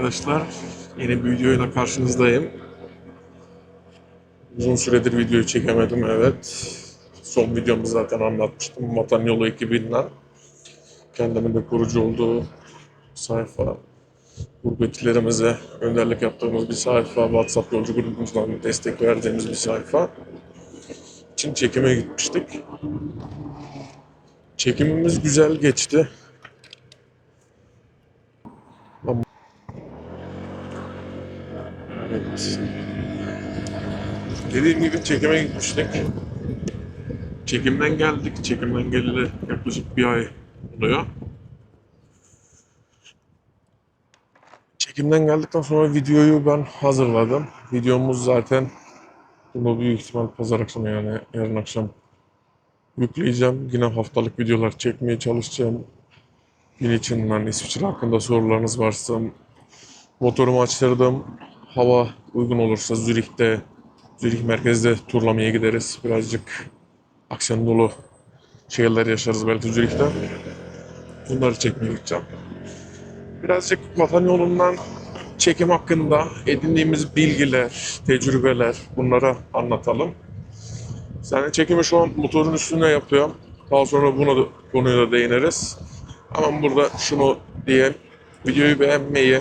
Arkadaşlar, yeni bir videoyla karşınızdayım. Uzun süredir video çekemedim evet. Son videomu zaten anlatmıştım. Vatan Yolu ekibinden. Kendimin de kurucu olduğu sayfa. Gurbetçilerimize önderlik yaptığımız bir sayfa. WhatsApp yolcu grubumuzdan destek verdiğimiz bir sayfa. için çekime gitmiştik. Çekimimiz güzel geçti. Dediğim gibi çekime gitmiştik. Çekimden geldik. Çekimden geleli yaklaşık bir ay oluyor. Çekimden geldikten sonra videoyu ben hazırladım. Videomuz zaten bunu büyük ihtimal pazar akşamı yani yarın akşam yükleyeceğim. Yine haftalık videolar çekmeye çalışacağım. Gün içinden İsviçre hakkında sorularınız varsa motorumu açtırdım. Hava uygun olursa Zürih'te, Zürih merkezde turlamaya gideriz. Birazcık aksiyon dolu şeyler yaşarız belki Zürih'te. Bunları çekmeye gideceğim. Birazcık vatan yolundan çekim hakkında edindiğimiz bilgiler, tecrübeler bunları anlatalım. Yani çekimi şu an motorun üstüne yapıyorum. Daha sonra buna da, konuya da değiniriz. Ama burada şunu diyeyim. Videoyu beğenmeyi,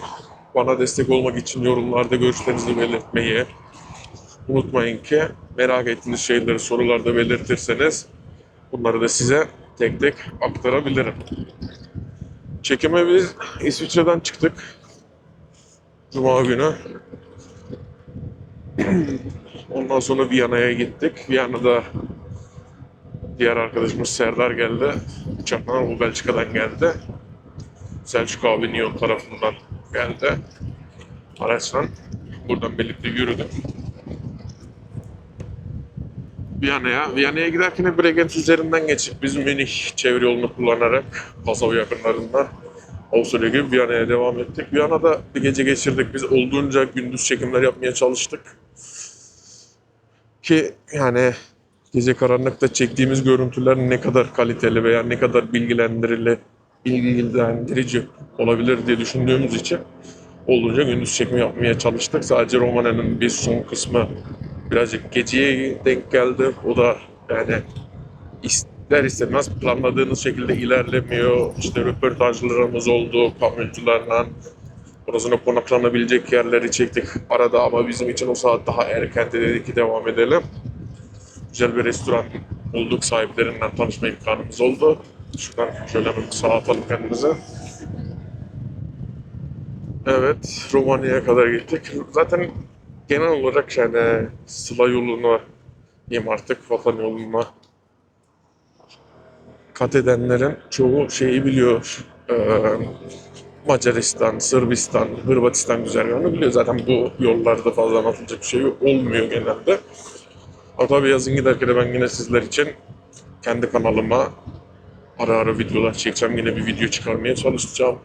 bana destek olmak için yorumlarda görüşlerinizi belirtmeyi unutmayın ki merak ettiğiniz şeyleri sorularda belirtirseniz bunları da size tek tek aktarabilirim. Çekime biz İsviçre'den çıktık. Cuma günü. Ondan sonra Viyana'ya gittik. Viyana'da diğer arkadaşımız Serdar geldi. Uçakla o Belçika'dan geldi. Selçuk abi Nyon tarafından geldi. Araçla. Buradan birlikte yürüdük. Viyana'ya. Viyana'ya giderken hep Bregenz üzerinden geçip biz Münih çevre yolunu kullanarak Passau yakınlarında Avusturya gibi Viyana'ya devam ettik. Viyana'da bir gece geçirdik. Biz olduğunca gündüz çekimler yapmaya çalıştık. Ki yani gece karanlıkta çektiğimiz görüntüler ne kadar kaliteli veya ne kadar bilgilendirili, bilgilendirici olabilir diye düşündüğümüz için olduğunca gündüz çekimi yapmaya çalıştık. Sadece Romana'nın bir son kısmı birazcık geceye denk geldi. O da yani ister istemez planladığınız şekilde ilerlemiyor. İşte röportajlarımız oldu kamyoncularla. Orasına konaklanabilecek yerleri çektik arada ama bizim için o saat daha erken de dedik ki devam edelim. Güzel bir restoran bulduk. Sahiplerinden tanışma imkanımız oldu. Şuradan şöyle bir sağa atalım kendimize. Evet, Romanya'ya kadar gittik. Zaten genel olarak yani Sıla yoluna diyeyim artık vatan yoluna kat edenlerin çoğu şeyi biliyor. Ee, Macaristan, Sırbistan, Hırvatistan güzergahını biliyor. Zaten bu yollarda fazla anlatılacak bir şey olmuyor genelde. Ama tabii yazın giderken de ben yine sizler için kendi kanalıma ara ara videolar çekeceğim. Yine bir video çıkarmaya çalışacağım.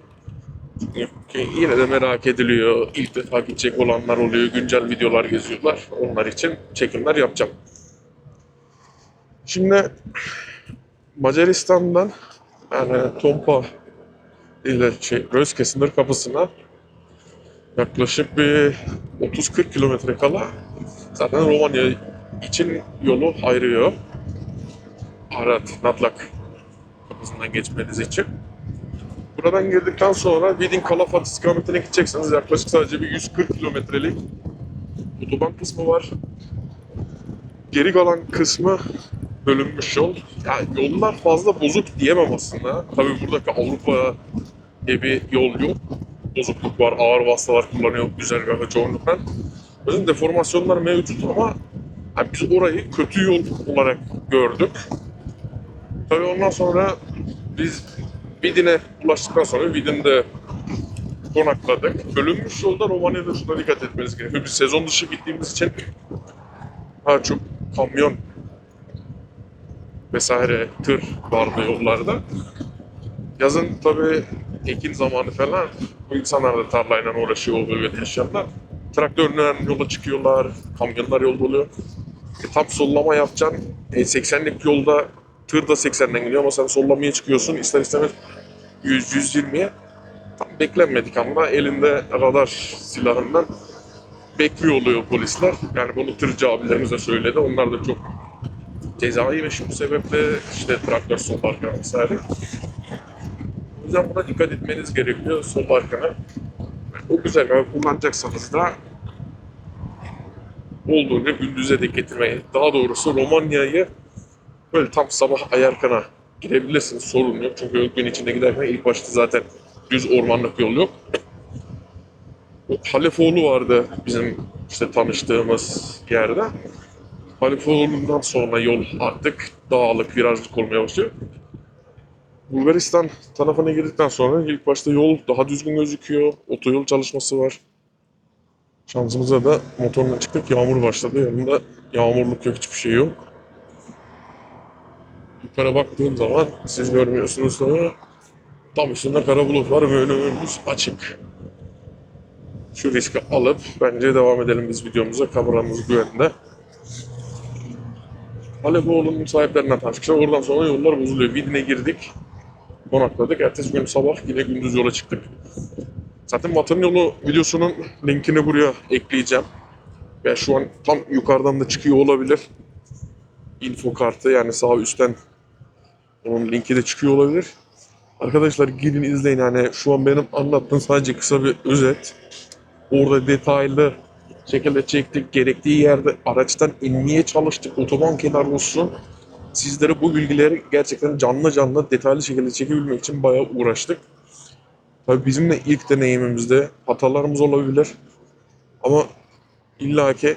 Yine de merak ediliyor. İlk defa gidecek olanlar oluyor. Güncel videolar geziyorlar. Onlar için çekimler yapacağım. Şimdi Macaristan'dan yani Tompa ile şey, Rözke sınır kapısına yaklaşık bir 30-40 kilometre kala zaten Romanya için yolu ayrıyor. Arat, Natlak kapısından geçmeniz için. Buradan girdikten sonra Vidin Kalafat istikametine gidecekseniz yaklaşık sadece bir 140 kilometrelik otoban kısmı var. Geri kalan kısmı bölünmüş yol. Yani yollar fazla bozuk diyemem aslında. Tabii buradaki Avrupa gibi yol yok. Bozukluk var, ağır vasıtalar kullanıyor güzergahı çoğunlukla. Bizim deformasyonlar mevcut ama yani biz orayı kötü yol olarak gördük. Tabii ondan sonra biz Vidin'e ulaştıktan sonra Vidin'de konakladık. Bölünmüş yolda Romanya'da şuna dikkat etmeniz gerekiyor. Biz sezon dışı gittiğimiz için daha çok kamyon vesaire tır vardı yollarda. Yazın tabii ekin zamanı falan bu insanlar da tarlayla uğraşıyor o bölgede yaşayanlar. Traktörle yola çıkıyorlar, kamyonlar yolda oluyor. E, tam sollama yapacaksın. E, 80'lik yolda tır da 80'den gidiyor ama sen sollamaya çıkıyorsun ister istemez 100-120'ye. tam beklenmedik ama elinde radar silahından bekliyor oluyor polisler. Yani bunu tırcı abilerimiz de söyledi. Onlar da çok cezai ve şu sebeple işte traktör sol arkana vesaire. O yüzden buna dikkat etmeniz gerekiyor sol arkana. O güzergahı kullanacaksanız da olduğunca gündüze de getirmeyi. Daha doğrusu Romanya'yı böyle tam sabah ayarkana girebilirsiniz sorun yok. Çünkü gün içinde giderken ilk başta zaten düz ormanlık yol yok. Halefoğlu vardı bizim işte tanıştığımız yerde. Halefoğlu'ndan sonra yol artık dağlık, virajlık olmaya başlıyor. Bulgaristan tarafına girdikten sonra ilk başta yol daha düzgün gözüküyor. Otoyol çalışması var. Şansımıza da motorla çıktık. Yağmur başladı. Yanında yağmurluk yok, hiçbir şey yok. Yukarı baktığım zaman siz görmüyorsunuz ama tam üstünde kara bulut var ve önümüz açık. Şu riski alıp bence devam edelim biz videomuza. Kameramız güvende. Alepoğlu'nun sahiplerinden tanıştık. Oradan sonra yollar bozuluyor. Vidin'e girdik. Konakladık. Ertesi gün sabah yine gündüz yola çıktık. Zaten Vatan Yolu videosunun linkini buraya ekleyeceğim. Ve şu an tam yukarıdan da çıkıyor olabilir. Info kartı yani sağ üstten onun linki de çıkıyor olabilir. Arkadaşlar gidin izleyin yani şu an benim anlattığım sadece kısa bir özet. Orada detaylı şekilde çektik. Gerektiği yerde araçtan inmeye çalıştık. Otoban kenarı olsun. Sizlere bu bilgileri gerçekten canlı canlı detaylı şekilde çekebilmek için bayağı uğraştık. Tabii bizim de ilk deneyimimizde hatalarımız olabilir. Ama illaki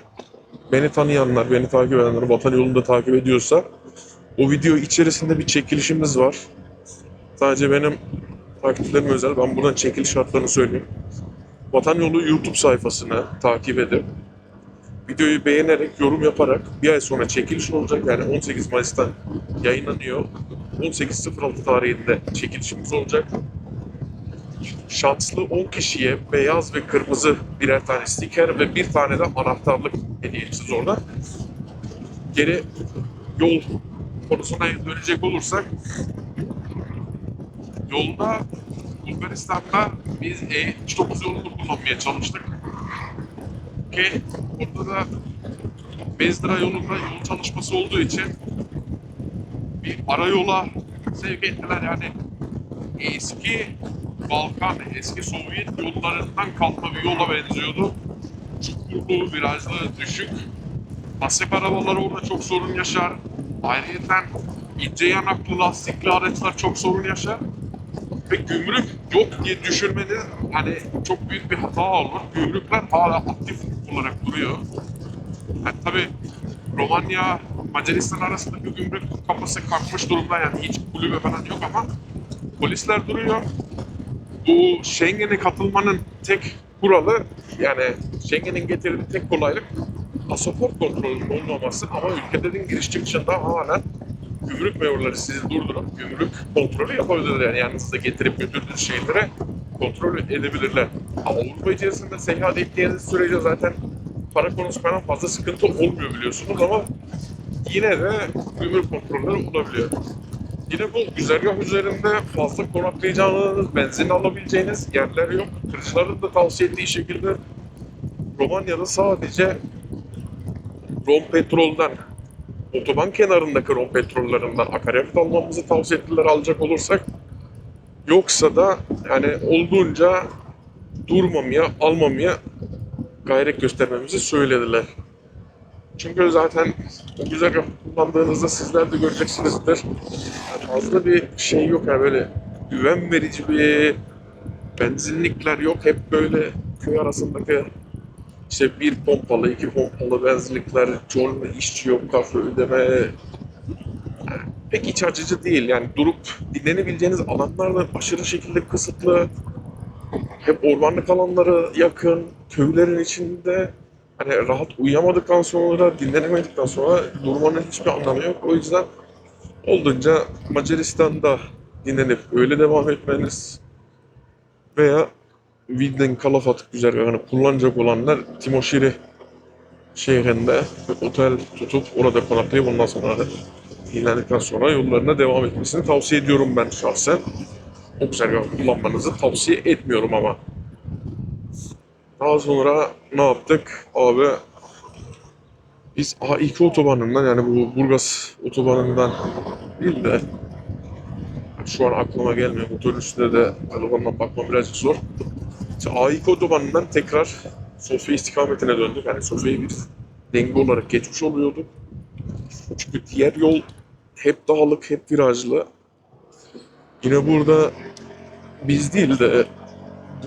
beni tanıyanlar, beni takip edenler, vatan yolunda takip ediyorsa o video içerisinde bir çekilişimiz var. Sadece benim takipçilerim özel. Ben buradan çekiliş şartlarını söyleyeyim. Vatan Yolu YouTube sayfasını takip edip videoyu beğenerek, yorum yaparak bir ay sonra çekiliş olacak. Yani 18 Mayıs'ta yayınlanıyor. 18.06 tarihinde çekilişimiz olacak. Şanslı 10 kişiye beyaz ve kırmızı birer tane stiker ve bir tane de anahtarlık hediye edeceğiz orada. Geri yol konusuna dönecek olursak yolda Bulgaristan'da biz E39 yolunu kullanmaya çalıştık. Ki orada da Bezdra yolunda yol çalışması olduğu için bir ara yola sevk ettiler yani eski Balkan, eski Sovyet yollarından kalma bir yola benziyordu. Çukurlu, virajlı, düşük. Lastik arabalar orada çok sorun yaşar. Ayrıca ince yanaklı lastikli araçlar çok sorun yaşar. Ve gümrük yok diye düşünmeniz hani çok büyük bir hata olur. Gümrükler hala aktif olarak duruyor. Yani tabii Romanya, Macaristan arasında bir gümrük kapısı kalkmış durumda yani hiç kulübe falan yok ama polisler duruyor. Bu Schengen'e katılmanın tek kuralı yani Schengen'in getirdiği tek kolaylık pasaport kontrolünün olmaması ama ülkelerin giriş çıkışında hala gümrük memurları sizi durdurup gümrük kontrolü yapabilirler. Yani yanınızda getirip götürdüğünüz şeylere kontrol edebilirler. Avrupa içerisinde seyahat ettiğiniz sürece zaten para konusu falan fazla sıkıntı olmuyor biliyorsunuz ama yine de gümrük kontrolleri olabiliyor. Yine bu güzergah üzerinde fazla konaklayacağınız, benzin alabileceğiniz yerler yok. Tırcıların da tavsiye ettiği şekilde Romanya'da sadece Rom petrolden otoban kenarındaki Rom petrollerinden akaryakıt almamızı tavsiye ettiler alacak olursak. Yoksa da yani olduğunca durmamaya, almamaya gayret göstermemizi söylediler. Çünkü zaten o güzel kullandığınızda sizler de göreceksinizdir. Fazla bir şey yok yani böyle güven verici bir benzinlikler yok. Hep böyle köy arasındaki işte bir pompalı, iki pompalı benzinlikler, çoğunluğu işçi yok, kafe ödeme. Pek iç açıcı değil. Yani durup dinlenebileceğiniz alanlar da aşırı şekilde kısıtlı. Hep ormanlık alanlara yakın, köylerin içinde. Hani rahat uyuyamadıktan sonra, dinlenemedikten sonra durmanın hiçbir anlamı yok. O yüzden olduğunca Macaristan'da dinlenip öyle devam etmeniz veya Vidin Kalafat güzergahını kullanacak olanlar Timoşiri şehrinde otel tutup orada konaklayıp ondan sonra da dinlendikten sonra yollarına devam etmesini tavsiye ediyorum ben şahsen. o kullanmanızı tavsiye etmiyorum ama. Daha sonra ne yaptık? Abi biz A2 otobanından yani bu Burgaz otobanından değil de şu an aklıma gelmiyor. Motorun üstünde de telefondan bakmam birazcık zor. İşte A2 otobanından tekrar Sofya istikametine döndük. Yani Sofya'yı bir denge olarak geçmiş oluyorduk. Çünkü diğer yol hep dağlık, hep virajlı. Yine burada biz değil de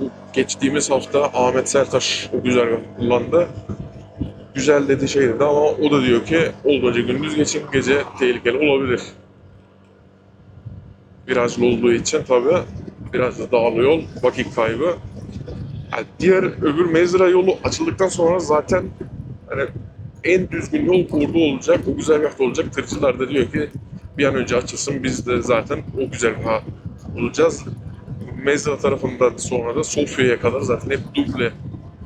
bu geçtiğimiz hafta Ahmet Sertaş o güzel kullandı. Güzel dedi şey dedi ama o da diyor ki olduğunca gündüz geçin gece tehlikeli olabilir. Virajlı olduğu için tabi biraz da dağlı yol vakit kaybı. Yani diğer öbür mezra yolu açıldıktan sonra zaten hani en düzgün yol orada olacak, o güzergahta olacak. Tırcılar da diyor ki bir an önce açılsın biz de zaten o güzergahı bulacağız. Mezra tarafından sonra da Sofya'ya kadar zaten hep duble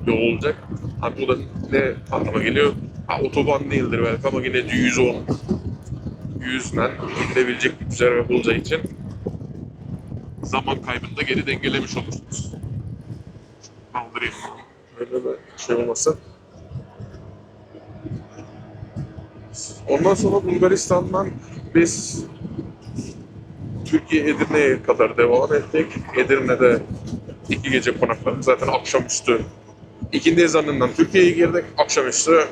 yol olacak. Hani bu da ne anlama geliyor? Ha, otoban değildir belki ama yine de 110 100'den gidilebilecek bir güzergah olacağı için zaman kaybını da geri dengelemiş olursunuz. Kaldırayım. Böyle de şey olmasın. Ondan sonra Bulgaristan'dan biz Türkiye Edirne'ye kadar devam ettik. Edirne'de iki gece konakladık. Zaten akşamüstü ikindi ezanından Türkiye'ye girdik. Akşamüstü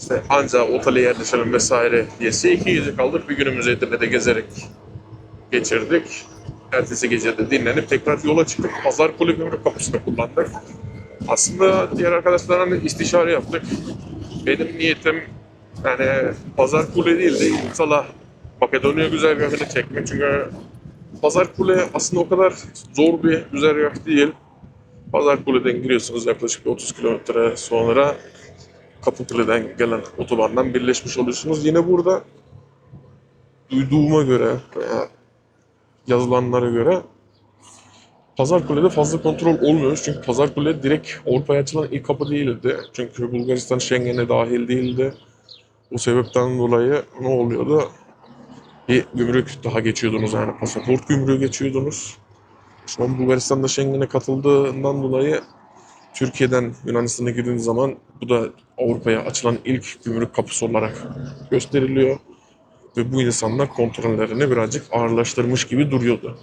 işte anca otele yerleşelim vesaire diyesi iki gece kaldık. Bir günümüzü Edirne'de gezerek geçirdik. Ertesi gece de dinlenip tekrar yola çıktık. Pazar Kule Gümrük Kapısı'nı kullandık. Aslında diğer arkadaşlarla istişare yaptık. Benim niyetim yani Pazar Kule değil de İnsala Makedonya güzergahını çekmek. Çünkü Pazar Kule aslında o kadar zor bir güzergah değil. Pazar Kule'den giriyorsunuz yaklaşık bir 30 kilometre sonra Kapıkule'den gelen otobandan birleşmiş oluyorsunuz. Yine burada duyduğuma göre yazılanlara göre Pazar Kule'de fazla kontrol olmuyor. Çünkü Pazar Kule direkt Avrupa'ya açılan ilk kapı değildi. Çünkü Bulgaristan Schengen'e dahil değildi. Bu sebepten dolayı ne oluyordu? Bir gümrük daha geçiyordunuz yani pasaport gümrüğü geçiyordunuz. Şu an Bulgaristan'da Schengen'e katıldığından dolayı Türkiye'den Yunanistan'a girdiğiniz zaman bu da Avrupa'ya açılan ilk gümrük kapısı olarak gösteriliyor. Ve bu insanlar kontrollerini birazcık ağırlaştırmış gibi duruyordu.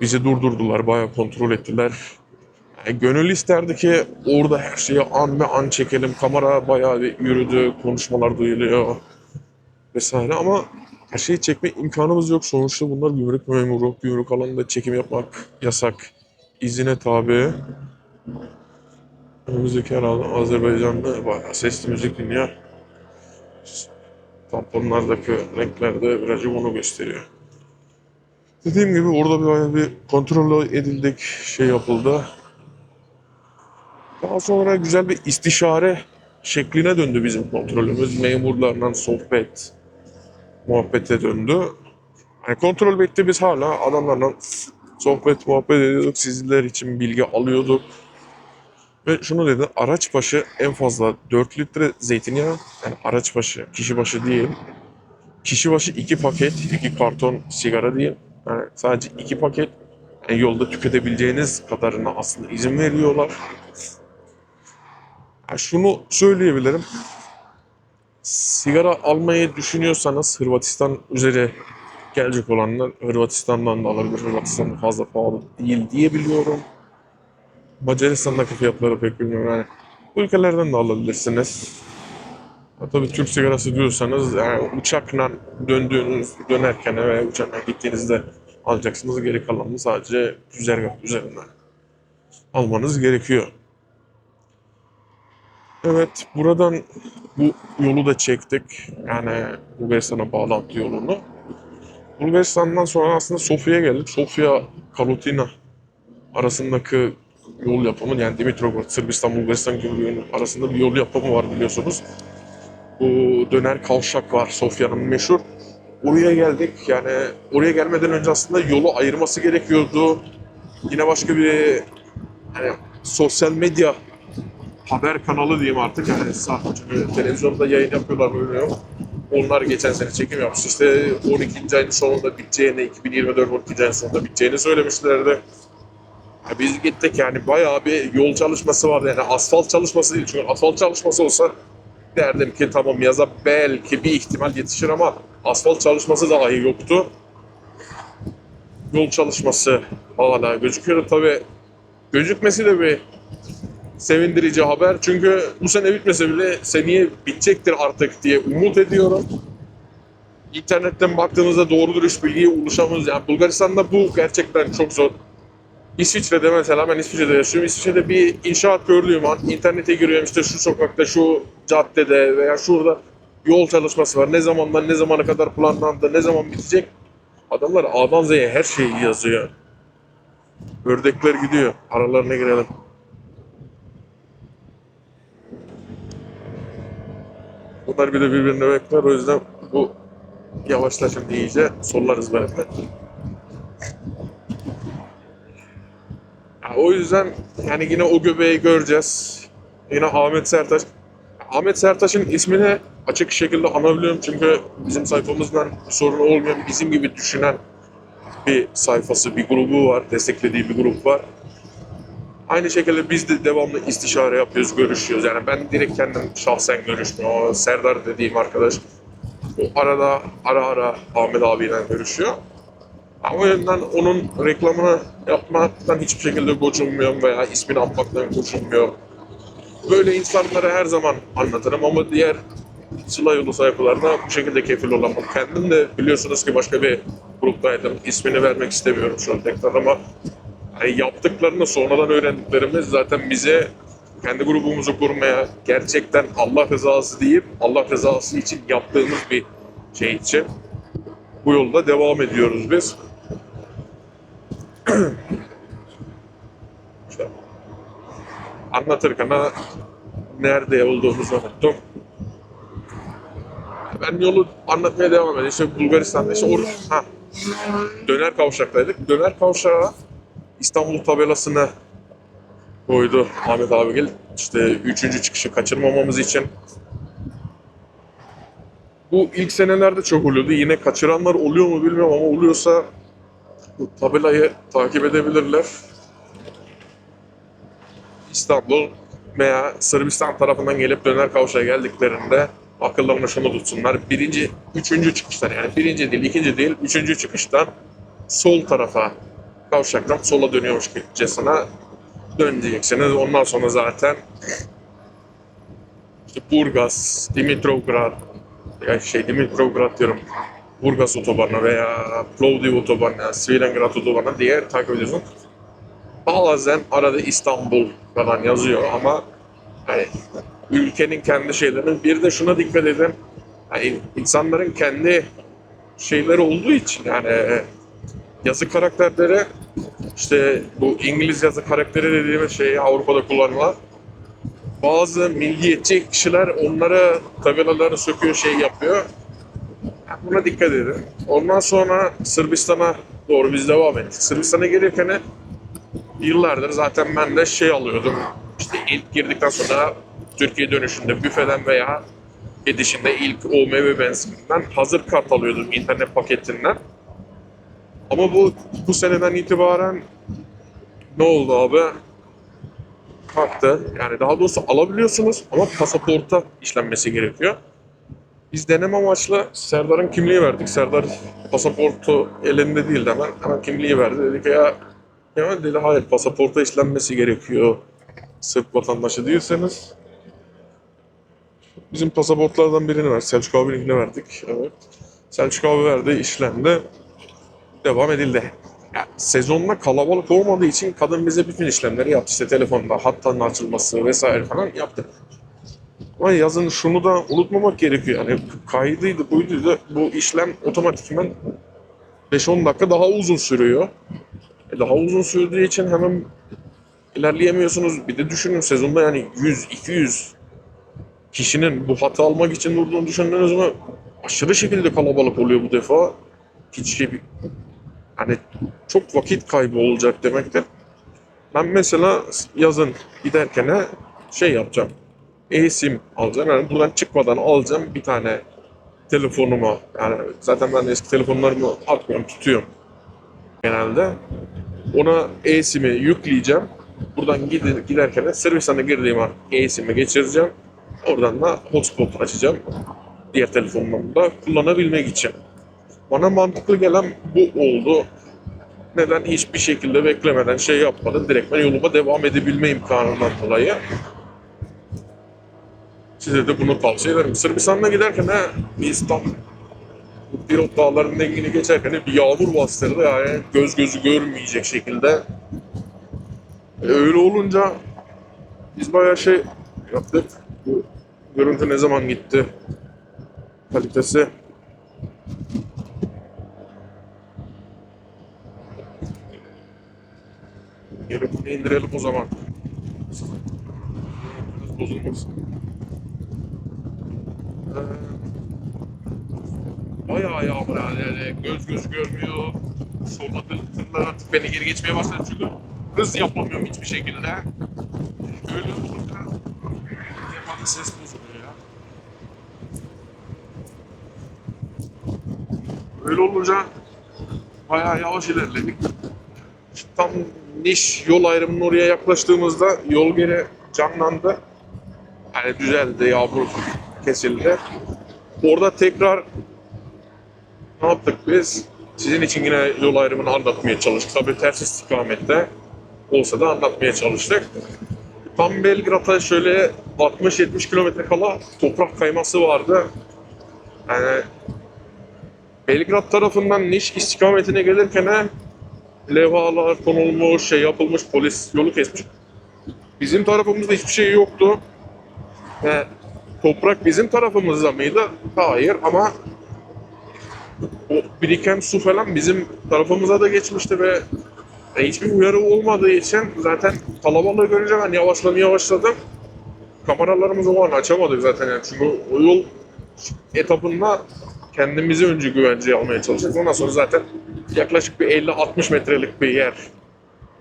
Bizi durdurdular, bayağı kontrol ettiler. Yani gönül isterdi ki orada her şeyi an be an çekelim. Kamera bayağı bir yürüdü, konuşmalar duyuluyor vesaire ama her şeyi çekme imkanımız yok. Sonuçta bunlar gümrük memuru, gümrük alanında çekim yapmak yasak. İzine tabi. Önümüzdeki herhalde Azerbaycan'da bayağı sesli müzik dinliyor. Tamponlardaki renkler de birazcık onu gösteriyor. Dediğim gibi orada bir bayağı bir kontrol edildik, şey yapıldı. Daha sonra güzel bir istişare şekline döndü bizim kontrolümüz. Memurlarla sohbet, muhabbete döndü. Yani kontrol bitti biz hala adamlarla sohbet muhabbet ediyorduk. Sizler için bilgi alıyorduk. Ve şunu dedi araç başı en fazla 4 litre zeytinyağı yani araç başı kişi başı değil. Kişi başı 2 paket 2 karton sigara değil. Yani sadece 2 paket yani yolda tüketebileceğiniz kadarına aslında izin veriyorlar. Yani şunu söyleyebilirim. Sigara almayı düşünüyorsanız Hırvatistan üzeri gelecek olanlar Hırvatistan'dan da alabilir. Hırvatistan fazla pahalı değil diye biliyorum. Macaristan'daki fiyatları pek bilmiyorum. Yani bu ülkelerden de alabilirsiniz. Ha, tabii Türk sigarası diyorsanız yani uçakla döndüğünüz, dönerken veya uçakla gittiğinizde alacaksınız. Geri kalanını sadece güzergah üzerinden almanız gerekiyor. Evet, buradan bu yolu da çektik. Yani Bulgaristan'a bağlantı yolunu. Bulgaristan'dan sonra aslında Sofya'ya geldik. Sofya, Kalutina arasındaki yol yapımı yani Dimitrovgrad, Sırbistan, Bulgaristan gümrüğünün arasında bir yol yapımı var biliyorsunuz. Bu döner kavşak var Sofya'nın meşhur. Oraya geldik yani oraya gelmeden önce aslında yolu ayırması gerekiyordu. Yine başka bir hani sosyal medya haber kanalı diyeyim artık yani sadece televizyonda yayın yapıyorlar böyle. Onlar geçen sene çekim yapmış. İşte 12. ayın sonunda biteceğini, 2024 12. ayın sonunda biteceğini söylemişlerdi. Ya biz gittik yani bayağı bir yol çalışması vardı. Yani asfalt çalışması değil. Çünkü asfalt çalışması olsa derdim ki tamam yaza belki bir ihtimal yetişir ama asfalt çalışması dahi yoktu. Yol çalışması hala gözüküyor. Tabii gözükmesi de bir sevindirici haber. Çünkü bu sene bitmese bile seneye bitecektir artık diye umut ediyorum. İnternetten baktığımızda doğru dürüst bilgiye ulaşamıyoruz. Yani Bulgaristan'da bu gerçekten çok zor. İsviçre'de mesela ben İsviçre'de yaşıyorum. İsviçre'de bir inşaat gördüğüm an internete giriyorum işte şu sokakta, şu caddede veya şurada yol çalışması var. Ne zamandan ne zamana kadar planlandı, ne zaman bitecek. Adamlar A'dan Z'ye her şeyi yazıyor. Ördekler gidiyor. Aralarına girelim. Bunlar bir de birbirine bekler. O yüzden bu yavaşla şimdi iyice sorularız benimle. O yüzden yani yine o göbeği göreceğiz. Yine Ahmet Sertaç. Ahmet Sertaç'ın ismini açık şekilde anabiliyorum çünkü bizim sayfamızdan sorun olmayan, bizim gibi düşünen bir sayfası, bir grubu var, desteklediği bir grup var. Aynı şekilde biz de devamlı istişare yapıyoruz, görüşüyoruz. Yani ben direkt kendim şahsen görüşmüyorum. Serdar dediğim arkadaş o arada ara ara Ahmet abiyle görüşüyor. O yüzden onun reklamını yapmaktan hiçbir şekilde gocunmuyorum veya ismini atmaktan gocunmuyorum. Böyle insanlara her zaman anlatırım ama diğer Sıla yolu sayfalarına bu şekilde kefil olamam. Kendim de biliyorsunuz ki başka bir gruptaydım. İsmini vermek istemiyorum şu an tekrar ama yani yaptıklarını sonradan öğrendiklerimiz zaten bize kendi grubumuzu kurmaya gerçekten Allah rızası deyip Allah rızası için yaptığımız bir şey için bu yolda devam ediyoruz biz. İşte anlatırken nerede olduğumuzu unuttum. Ben yolu anlatmaya devam edeyim. İşte Bulgaristan'da işte or ha, döner kavşaktaydık. Döner kavşağa İstanbul tabelasını koydu Ahmet abigil. İşte üçüncü çıkışı kaçırmamamız için. Bu ilk senelerde çok oluyordu. Yine kaçıranlar oluyor mu bilmiyorum ama oluyorsa bu tabelayı takip edebilirler. İstanbul veya Sırbistan tarafından gelip döner kavşağa geldiklerinde akıllarına şunu tutsunlar. Birinci, üçüncü çıkıştan yani birinci değil, ikinci değil, üçüncü çıkıştan sol tarafa kavşaktan sola dönüyormuşçasına döneceksiniz. Ondan sonra zaten işte Burgas, Dimitrovgrad, ya şey Dimitrovgrad diyorum. Burgas otobanı veya Plovdiv otobanı, Svilengrad otobanı diye takip ediyorsun. Bazen arada İstanbul falan yazıyor ama hani ülkenin kendi şeylerinin bir de şuna dikkat edin. Yani insanların kendi şeyleri olduğu için yani yazı karakterleri işte bu İngiliz yazı karakteri dediğimiz şey Avrupa'da kullanılan bazı milliyetçi kişiler onlara tabelaları söküyor şey yapıyor. Buna dikkat edin. Ondan sonra Sırbistan'a doğru biz devam ettik. Sırbistan'a gelirken yıllardır zaten ben de şey alıyordum. İşte ilk girdikten sonra Türkiye dönüşünde büfeden veya gidişinde ilk OMV benzininden hazır kart alıyordum internet paketinden. Ama bu bu seneden itibaren ne oldu abi? Kalktı. Yani daha doğrusu alabiliyorsunuz ama pasaporta işlenmesi gerekiyor. Biz deneme amaçlı Serdar'ın kimliği verdik. Serdar pasaportu elinde değil hemen. Hemen kimliği verdi. Dedik ya Hemen dedi hayır pasaporta işlenmesi gerekiyor. Sırp vatandaşı değilseniz. Bizim pasaportlardan birini ver. Selçuk abininkini verdik. Evet. Selçuk abi verdi, işlendi devam edildi. Yani sezonda kalabalık olmadığı için kadın bize bütün işlemleri yaptı. İşte telefonda hattanın açılması vesaire falan yaptı. Ama yazın şunu da unutmamak gerekiyor. Yani kaydıydı, buyduydu. Bu işlem otomatikman 5-10 dakika daha uzun sürüyor. E daha uzun sürdüğü için hemen ilerleyemiyorsunuz. Bir de düşünün sezonda yani 100-200 kişinin bu hatı almak için durduğunu düşündünüz mü? Aşırı şekilde kalabalık oluyor bu defa. Hiç şey hani çok vakit kaybı olacak demektir. Ben mesela yazın giderken şey yapacağım. E-sim alacağım. Yani buradan çıkmadan alacağım bir tane telefonuma yani zaten ben eski telefonlarımı atmıyorum tutuyorum genelde. Ona eSIM'i yükleyeceğim. Buradan gid- giderken de Sırbistan'a girdiğim an eSIM'i geçireceğim. Oradan da hotspot açacağım. Diğer telefonlarımda kullanabilmek için. Bana mantıklı gelen bu oldu. Neden hiçbir şekilde beklemeden şey yapmadım. Direkt ben yoluma devam edebilme imkanından dolayı. Size de bunu tavsiye ederim. Sırbistan'a giderken de biz tam bu Pirot dağlarının dengini geçerken bir yağmur bastırdı yani göz gözü görmeyecek şekilde. E, öyle olunca biz bayağı şey yaptık. Bu görüntü ne zaman gitti? Kalitesi. Gelip bunu indirelim o zaman. Bozulmasın. Bayağı yağmur yani. yani göz göz görmüyor. Solda tırlar artık beni geri geçmeye başladı çünkü hız yapamıyorum hiçbir şekilde. Öyle olunca hemen ses bozuluyor ya. Öyle olunca bayağı yavaş ilerledik. Tam niş yol ayrımının oraya yaklaştığımızda yol geri canlandı. Yani düzeldi, yağmur kesildi. Orada tekrar ne yaptık biz? Sizin için yine yol ayrımını anlatmaya çalıştık. Tabii ters istikamette olsa da anlatmaya çalıştık. Tam Belgrad'a şöyle 60-70 kilometre kala toprak kayması vardı. Yani Belgrad tarafından Niş istikametine gelirken levhalar konulmuş, şey yapılmış, polis yolu kesmiş. Bizim tarafımızda hiçbir şey yoktu. Ve toprak bizim tarafımızda mıydı? Hayır ama o biriken su falan bizim tarafımıza da geçmişti ve e, hiçbir uyarı olmadığı için zaten kalabalığı görünce ben yavaşlamaya başladım. Kameralarımızı o an açamadık zaten yani çünkü o yol etapında kendimizi önce güvenceye almaya çalıştık. Ondan sonra zaten yaklaşık bir 50-60 metrelik bir yer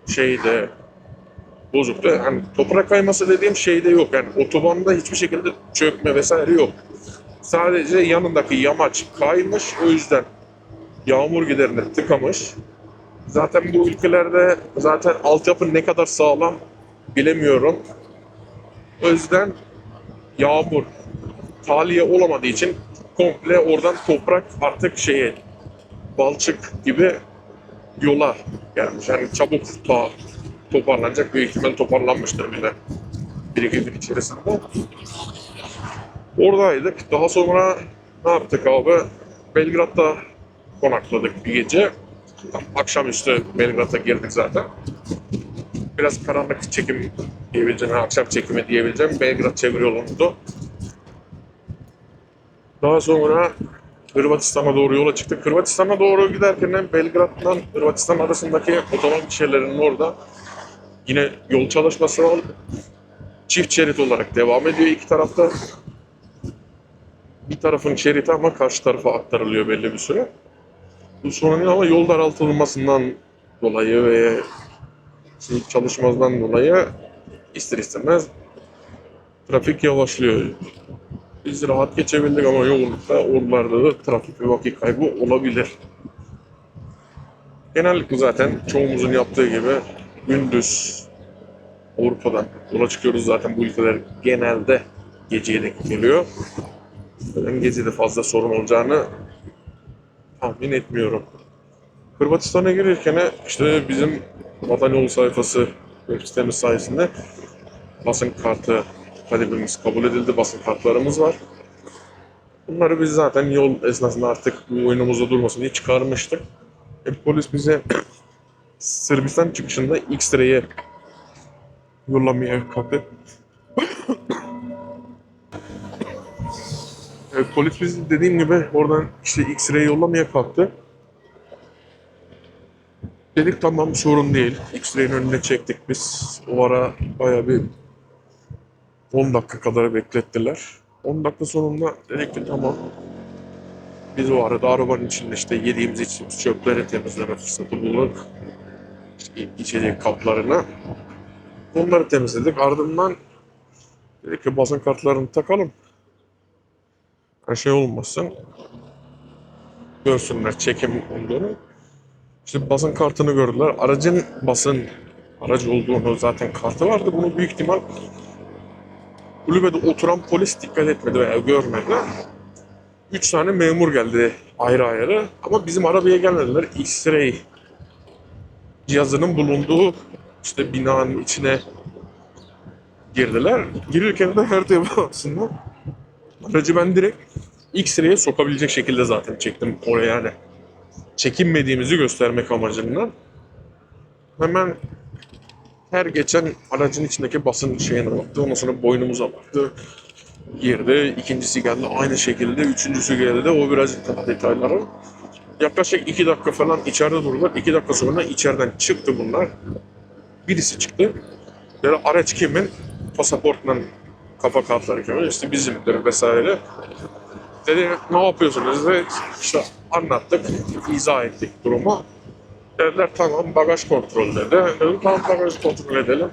şeyde bozuktu. Yani toprak kayması dediğim şeyde yok. Yani otobanda hiçbir şekilde çökme vesaire yok. Sadece yanındaki yamaç kaymış. O yüzden yağmur giderini tıkamış. Zaten bu ülkelerde zaten altyapı ne kadar sağlam bilemiyorum. O yüzden yağmur tahliye olamadığı için komple oradan toprak artık şeye balçık gibi yola gelmiş. Yani çabuk ta toparlanacak. Büyük ihtimal toparlanmıştır bile. Bir iki gün içerisinde. Oradaydık. Daha sonra ne yaptık abi? Belgrad'da konakladık bir gece. Akşamüstü Belgrad'a girdik zaten. Biraz karanlık çekim diyebileceğim, akşam çekimi diyebileceğim Belgrad çevre yoluydu. Daha sonra Hırvatistan'a doğru yola çıktık. Hırvatistan'a doğru giderken Belgrad'dan Hırvatistan arasındaki otoban gişelerinin orada yine yol çalışması var. Çift şerit olarak devam ediyor iki tarafta. Bir tarafın şeridi ama karşı tarafa aktarılıyor belli bir süre. Bu sorun ama yol daraltılmasından dolayı ve şey çalışmadan dolayı ister istemez trafik yavaşlıyor. Biz rahat geçebildik ama yoğunlukta oralarda da trafik ve vakit kaybı olabilir. Genellikle zaten çoğumuzun yaptığı gibi gündüz Avrupa'dan yola çıkıyoruz zaten bu ülkeler genelde geceye denk geliyor. Ben gece de fazla sorun olacağını tahmin etmiyorum. Hırvatistan'a gelirken işte bizim Vatan Yolu sayfası web sitemiz sayesinde basın kartı talebimiz kabul edildi. Basın kartlarımız var. Bunları biz zaten yol esnasında artık bu oyunumuzda durmasın diye çıkarmıştık. E, polis bize Sırbistan çıkışında X-ray'e yollamaya kalktı. e, polis bizi dediğim gibi oradan işte X-ray yollamaya kalktı. Dedik tamam sorun değil. X-ray'in önüne çektik biz. O ara bayağı bir 10 dakika kadar beklettiler. 10 dakika sonunda dedik ki tamam. Biz o arada arabanın içinde işte yediğimiz içtiğimiz çöpleri temizleme fırsatı bulduk. İçecek kaplarını. Onları temizledik. Ardından dedik ki basın kartlarını takalım. Her şey olmasın. Görsünler çekim olduğunu. İşte basın kartını gördüler. Aracın basın aracı olduğunu zaten kartı vardı. Bunu büyük ihtimal kulübede oturan polis dikkat etmedi veya görmedi. Üç tane memur geldi ayrı ayrı. Ama bizim arabaya gelmediler. X-ray cihazının bulunduğu işte binanın içine girdiler. Girirken de her defasında aracı ben direkt X-ray'e sokabilecek şekilde zaten çektim oraya yani. Çekinmediğimizi göstermek amacından. Hemen her geçen aracın içindeki basın şeyine baktı. Ondan sonra boynumuza baktı. Girdi. İkincisi geldi aynı şekilde. Üçüncüsü geldi. O biraz daha detayları. Yaklaşık iki dakika falan içeride durdular. İki dakika sonra içeriden çıktı bunlar. Birisi çıktı. Böyle araç kimin? Pasaportla kafa kartları kimin? İşte bizimdir vesaire. Dedi ne yapıyorsunuz? Ve işte anlattık, izah ettik durumu. Dediler tamam bagaj kontrol dedi. Dedim tamam bagaj kontrol edelim.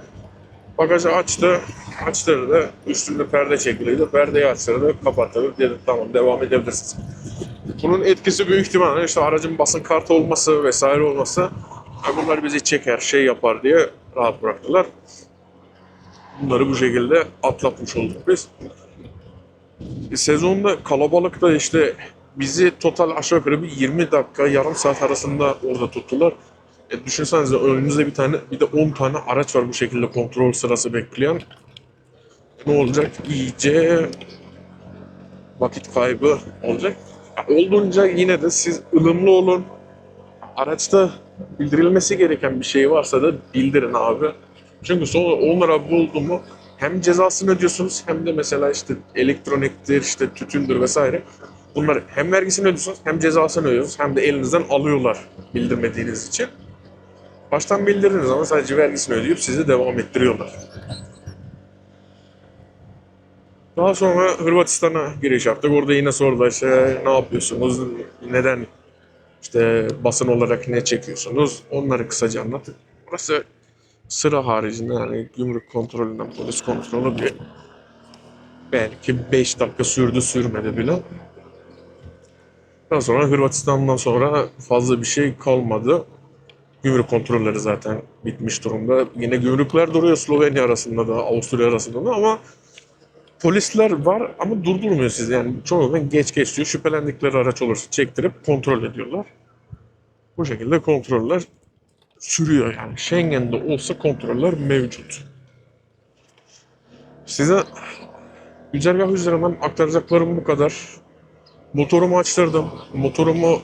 Bagajı açtı. Açtı dedi. Üstünde perde çekiliydi. Perdeyi açtırdı. Kapattı. Dedi tamam devam edebilirsiniz. Bunun etkisi büyük ihtimalle işte aracın basın kartı olması vesaire olması "Ha, bunlar bizi çeker, şey yapar diye rahat bıraktılar. Bunları bu şekilde atlatmış olduk biz. E, Sezonda kalabalıkta işte bizi total aşağı yukarı bir 20 dakika, yarım saat arasında orada tuttular. E, düşünsenize önümüzde bir tane, bir de 10 tane araç var bu şekilde kontrol sırası bekleyen. Ne olacak? İyice vakit kaybı olacak. Olduğunca yine de siz ılımlı olun. Araçta bildirilmesi gereken bir şey varsa da bildirin abi. Çünkü sonra onlara buldu mu hem cezasını ödüyorsunuz hem de mesela işte elektroniktir, işte tütündür vesaire. Bunlar hem vergisini ödüyorsunuz hem cezasını ödüyorsunuz hem de elinizden alıyorlar bildirmediğiniz için. Baştan bildirdiğiniz zaman sadece vergisini ödeyip sizi devam ettiriyorlar. Daha sonra Hırvatistan'a giriş yaptık. Orada yine sordular işte ne yapıyorsunuz, neden işte basın olarak ne çekiyorsunuz? Onları kısaca anlattık. Burası sıra haricinde yani gümrük kontrolünden polis kontrolü bir belki 5 dakika sürdü sürmedi bile. Daha sonra Hırvatistan'dan sonra fazla bir şey kalmadı. Gümrük kontrolleri zaten bitmiş durumda. Yine gümrükler duruyor Slovenya arasında da, Avusturya arasında da ama polisler var ama durdurmuyor sizi. Yani çoğunlukla geç geç diyor. Şüphelendikleri araç olursa çektirip kontrol ediyorlar. Bu şekilde kontroller sürüyor yani. Schengen'de olsa kontroller mevcut. Size güzergah üzerinden aktaracaklarım bu kadar. Motorumu açtırdım. Motorumu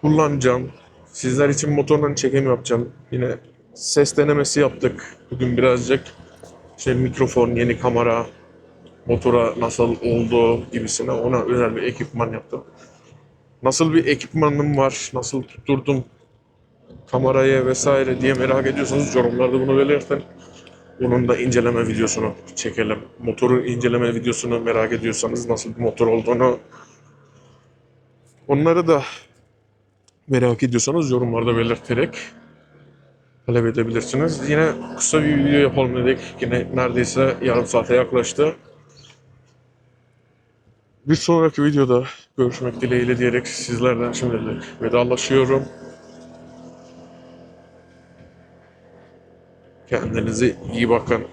kullanacağım. Sizler için motorla çekim yapacağım. Yine ses denemesi yaptık. Bugün birazcık işte mikrofon, yeni kamera, motora nasıl oldu gibisine ona özel bir ekipman yaptım. Nasıl bir ekipmanım var, nasıl tutturdum kamerayı vesaire diye merak ediyorsanız yorumlarda bunu belirtin. Bunun da inceleme videosunu çekelim. Motorun inceleme videosunu merak ediyorsanız nasıl bir motor olduğunu onları da merak ediyorsanız yorumlarda belirterek talep edebilirsiniz. Yine kısa bir video yapalım dedik. Yine neredeyse yarım saate yaklaştı. Bir sonraki videoda görüşmek dileğiyle diyerek sizlerden şimdilik vedalaşıyorum. Kendinize iyi bakın.